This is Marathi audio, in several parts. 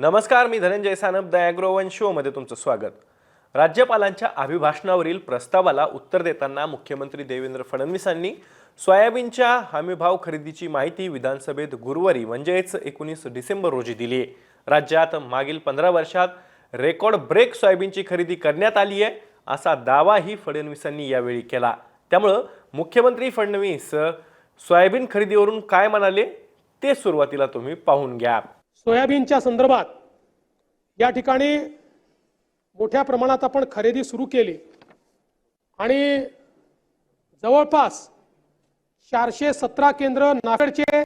नमस्कार मी धनंजय सानप द ॲग्रोवन शोमध्ये तुमचं स्वागत. राज्यपालांच्या अभिभाषणावरील प्रस्तावाला उत्तर देताना मुख्यमंत्री देवेंद्र फडणवीसांनी सोयाबीनच्या हमीभाव खरेदीची माहिती विधानसभेत गुरुवारी म्हणजेच एकोणीस डिसेंबर रोजी दिली आहे राज्यात मागील पंधरा वर्षात रेकॉर्ड ब्रेक सोयाबीनची खरेदी करण्यात आली आहे असा दावाही फडणवीसांनी यावेळी केला. त्यामुळं मुख्यमंत्री फडणवीस सोयाबीन खरेदीवरून काय म्हणाले ते सुरुवातीला तुम्ही पाहून घ्या. सोयाबीनच्या संदर्भात या ठिकाणी मोठ्या प्रमाणात आपण खरेदी सुरू केली. आणि जवळपास चारशे सतरा केंद्र नाफेडचे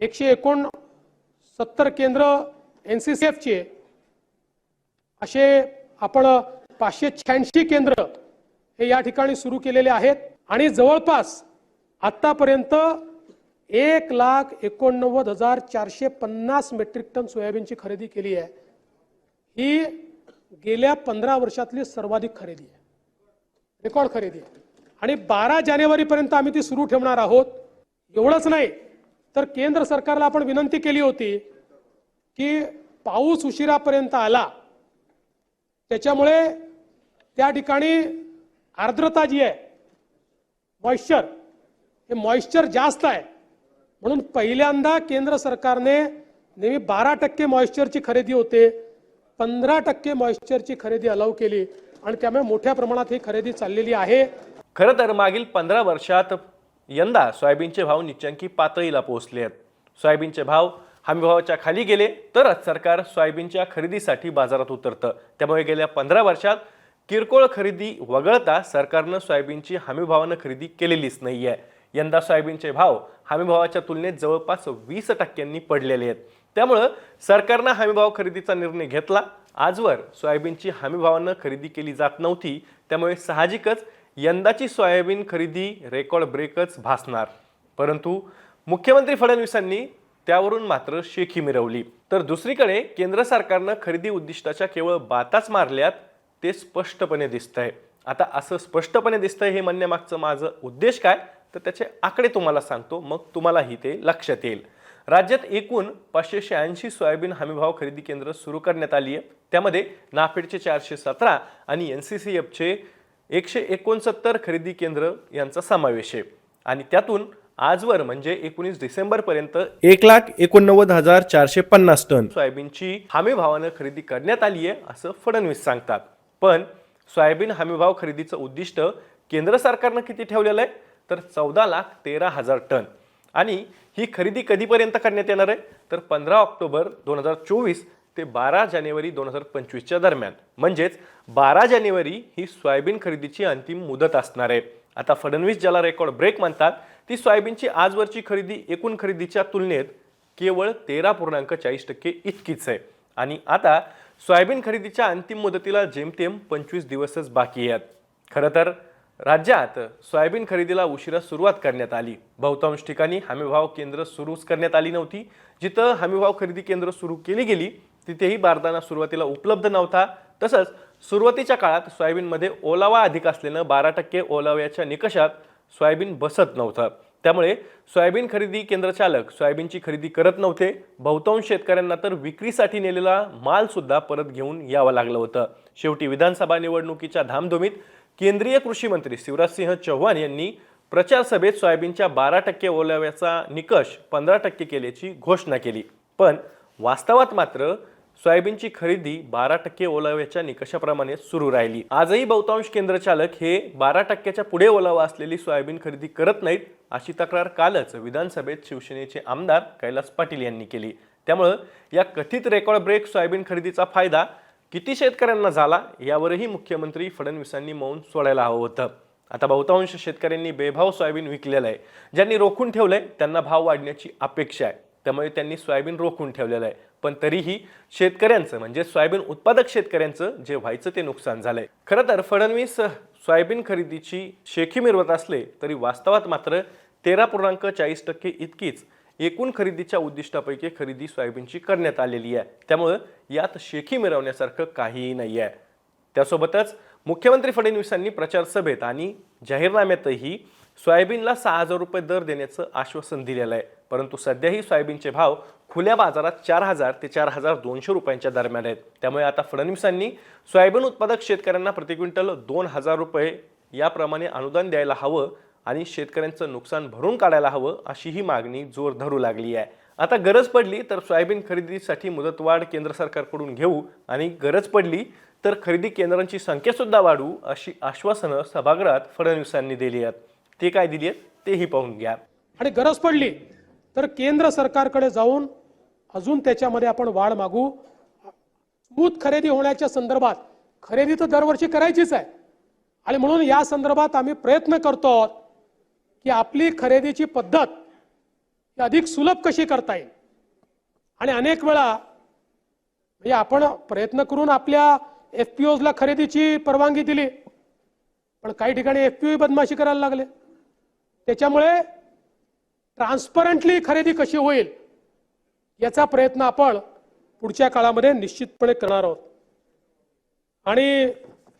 एकशे एकोण सत्तर केंद्र एन सी सी एफचे असे आपण पाचशे शहाऐंशी केंद्र हे या ठिकाणी सुरू केलेले आहेत. आणि जवळपास आत्तापर्यंत एक लाख एकोणनव्वद हजार चारशे पन्नास मेट्रिक टन सोयाबीनची खरेदी केली आहे. ही गेल्या पंधरा वर्षातली सर्वाधिक खरेदी आहे. रेकॉर्ड खरेदी आहे. आणि बारा जानेवारीपर्यंत आम्ही ती सुरू ठेवणार आहोत. एवढंच नाही तर केंद्र सरकारला आपण विनंती केली होती की पाऊस उशिरापर्यंत आला. त्याच्यामुळे त्या ठिकाणी आर्द्रता जी आहे मॉइश्चर हे मॉइश्चर जास्त आहे. म्हणून पहिल्यांदा केंद्र सरकारने नेहमी बारा टक्के मॉइश्चरची खरेदी होते पंधरा टक्के मॉइश्चरची खरेदी अलाव केली आणि त्यामुळे मोठ्या प्रमाणात ही खरेदी चाललेली आहे. खरं तर मागील पंधरा वर्षात यंदा सोयाबीनचे भाव निचंकी पातळीला पोहोचले आहेत. सोयाबीनचे भाव हमीभावाच्या खाली गेले तरच सरकार सोयाबीनच्या खरेदीसाठी बाजारात उतरतं. त्यामुळे गेल्या पंधरा वर्षात किरकोळ खरेदी वगळता सरकारनं सोयाबीनची हमीभावानं खरेदी केलेलीच नाही आहे यंदा सोयाबीनचे भाव हमीभावाच्या तुलनेत जवळपास वीस टक्क्यांनी पडलेले आहेत. त्यामुळं सरकारनं हमीभाव खरेदीचा निर्णय घेतला. आजवर सोयाबीनची हमीभावानं खरेदी केली जात नव्हती. त्यामुळे साहजिकच यंदाची सोयाबीन खरेदी रेकॉर्ड ब्रेकच भासणार. परंतु मुख्यमंत्री फडणवीसांनी त्यावरून मात्र शेखी मिरवली. तर दुसरीकडे केंद्र सरकारनं खरेदी उद्दिष्टाच्या केवळ बाताच मारल्यात ते स्पष्टपणे दिसतंय. आता असं स्पष्टपणे दिसतंय हे म्हणण्यामागचं माझं उद्देश काय? तर त्याचे आकडे तुम्हाला सांगतो मग तुम्हालाही ते लक्षात येईल. राज्यात एकूण पाचशे शहाऐंशी सोयाबीन हमीभाव खरेदी केंद्र सुरू करण्यात आली आहे त्यामध्ये नाफेडचे चारशे सतरा आणि एन सी सी एफचे एकशे एकोणसत्तर खरेदी केंद्र यांचा समावेश आहे. आणि त्यातून आजवर म्हणजे एकोणीस डिसेंबरपर्यंत एक लाख एकोणनव्वद हजार चारशे पन्नास टन सोयाबीनची हमी भावानं खरेदी करण्यात आली आहे असं फडणवीस सांगतात. पण सोयाबीन हमीभाव खरेदीचं उद्दिष्ट केंद्र सरकारनं किती ठेवलेलं आहे? तर चौदा लाख तेरा हजार टन. आणि ही खरेदी कधीपर्यंत करण्यात येणार आहे? तर पंधरा ऑक्टोबर दोन हजार चोवीस ते बारा जानेवारी दोन हजार पंचवीसच्या दरम्यान. म्हणजेच बारा जानेवारी ही सोयाबीन खरेदीची अंतिम मुदत असणार आहे. आता फडणवीस ज्याला रेकॉर्ड ब्रेक म्हणतात ती सोयाबीनची आजवरची खरेदी एकूण खरेदीच्या तुलनेत केवळ तेरा पूर्णांक चाळीस टक्के इतकीच आहे. आणि आता सोयाबीन खरेदीच्या अंतिम मुदतीला जेमतेम पंचवीस दिवसच बाकी आहेत. खरं तर राज्यात सोयाबीन खरेदीला उशिरा सुरुवात करण्यात आली. बहुतांश ठिकाणी हमीभाव केंद्र सुरूच करण्यात आली नव्हती. जिथं हमीभाव खरेदी केंद्र सुरू केली गेली तिथेही बारदाना सुरुवातीला उपलब्ध नव्हता. तसंच सुरुवातीच्या काळात सोयाबीनमध्ये ओलावा अधिक असल्यानं बारा टक्के ओलाव्याच्या निकषात सोयाबीन बसत नव्हतं. त्यामुळे सोयाबीन खरेदी केंद्र चालक सोयाबीनची खरेदी करत नव्हते. बहुतांश शेतकऱ्यांना तर विक्रीसाठी नेलेला मालसुद्धा परत घेऊन यावं लागलं होतं. शेवटी विधानसभा निवडणुकीच्या धामधुमीत केंद्रीय कृषी मंत्री शिवराजसिंह चौहान यांनी प्रचार सभेत सोयाबीनच्या बारा टक्के ओलाव्याचा निकष पंधरा टक्के केल्याची घोषणा केली. पण वास्तवात मात्र सोयाबीनची खरेदी बारा टक्के ओलाव्याच्या निकषाप्रमाणे सुरू राहिली. आजही बहुतांश केंद्र चालक हे बारा टक्क्याच्या पुढे ओलावा असलेली सोयाबीन खरेदी करत नाहीत अशी तक्रार कालच विधानसभेत शिवसेनेचे आमदार कैलास पाटील यांनी केली. त्यामुळं या कथित रेकॉर्ड ब्रेक सोयाबीन खरेदीचा फायदा किती शेतकऱ्यांना झाला यावरही मुख्यमंत्री फडणवीसांनी मौन सोडायला हवं होतं. आता बहुतांश शेतकऱ्यांनी बेभाव सोयाबीन विकलेलं आहे. ज्यांनी रोखून ठेवलं आहे त्यांना भाव वाढण्याची अपेक्षा आहे. त्यामुळे त्यांनी सोयाबीन रोखून ठेवलेलं आहे. पण तरीही शेतकऱ्यांचं म्हणजे सोयाबीन उत्पादक शेतकऱ्यांचं जे व्हायचं ते नुकसान झालंय. खरं तर फडणवीस सोयाबीन खरेदीची शेखी मिरवत असले तरी वास्तवात मात्र तेरा पूर्णांक चाळीस टक्के इतकीच एकूण खरेदीच्या उद्दिष्टापैकी खरेदी सोयाबीनची करण्यात आलेली आहे. त्यामुळं यात शेखी मिरवण्यासारखं काहीही नाही आहे. त्यासोबतच मुख्यमंत्री फडणवीसांनी प्रचार सभेत आणि जाहीरनाम्यातही सोयाबीनला सहा हजार रुपये दर देण्याचं आश्वासन दिलेलं आहे. परंतु सध्याही सोयाबीनचे भाव खुल्या बाजारात चार हजार ते चार हजार दोनशे रुपयांच्या दरम्यान आहेत. त्यामुळे आता फडणवीसांनी सोयाबीन उत्पादक शेतकऱ्यांना प्रति क्विंटल दोन हजार रुपये याप्रमाणे अनुदान द्यायला हवं आणि शेतकऱ्यांचं नुकसान भरून काढायला हवं अशी ही मागणी जोर धरू लागली आहे. आता गरज पडली तर सोयाबीन खरेदीसाठी मुदतवाढ केंद्र सरकारकडून घेऊ आणि गरज पडली तर खरेदी केंद्रांची संख्यासुद्धा वाढू अशी आश्वासनं सभागृहात फडणवीसांनी दिली आहेत. ते काय दिली आहेत तेही पाहून घ्या. आणि गरज पडली तर केंद्र सरकारकडे जाऊन अजून त्याच्यामध्ये आपण वाढ मागू. मूत खरेदी होण्याच्या संदर्भात खरेदी तर दरवर्षी करायचीच आहे. आणि म्हणून या संदर्भात आम्ही प्रयत्न करतो आहोत की आपली खरेदीची पद्धत ही अधिक सुलभ कशी करता येईल? आणि अनेक वेळा म्हणजे आपण प्रयत्न करून आपल्या एफ पी ओजला खरेदीची परवानगी दिली पण काही ठिकाणी एफ पी ओ बदमाशी करायला लागले. त्याच्यामुळे ट्रान्सपरंटली खरेदी कशी होईल याचा प्रयत्न आपण पुढच्या काळामध्ये निश्चितपणे करणार आहोत. आणि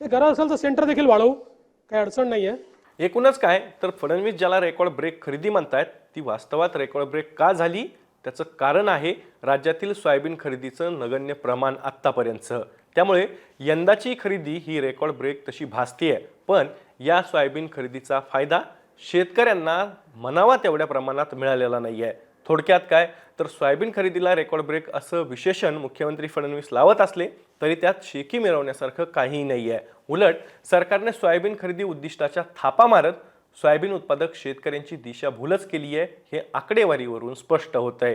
ते गरज असेल तर सेंटर देखील वाढवू काही अडचण नाही आहे एकूणच काय तर फडणवीस ज्याला रेकॉर्ड ब्रेक खरेदी म्हणतायत ती वास्तवात रेकॉर्ड ब्रेक का झाली? त्याचं कारण आहे राज्यातील सोयाबीन खरेदीचं नगण्य प्रमाण आत्तापर्यंतचं. त्यामुळे यंदाची खरेदी ही रेकॉर्ड ब्रेक तशी भासतीये. पण या सोयाबीन खरेदीचा फायदा शेतकऱ्यांना म्हणावा तेवढ्या प्रमाणात मिळालेला नाही आहे थोडक्यात काय? तर सोयाबीन खरेदीला रेकॉर्ड ब्रेक असं विशेषण मुख्यमंत्री फडणवीस लावत असले तरी त्यात शेकी मिळवण्यासारखं काहीही नाही आहे उलट सरकारने सोयाबीन खरेदी उद्दिष्टाच्या थापा मारत सोयाबीन उत्पादक शेतकऱ्यांची दिशाभूलच केली आहे हे आकडेवारीवरून स्पष्ट होत आहे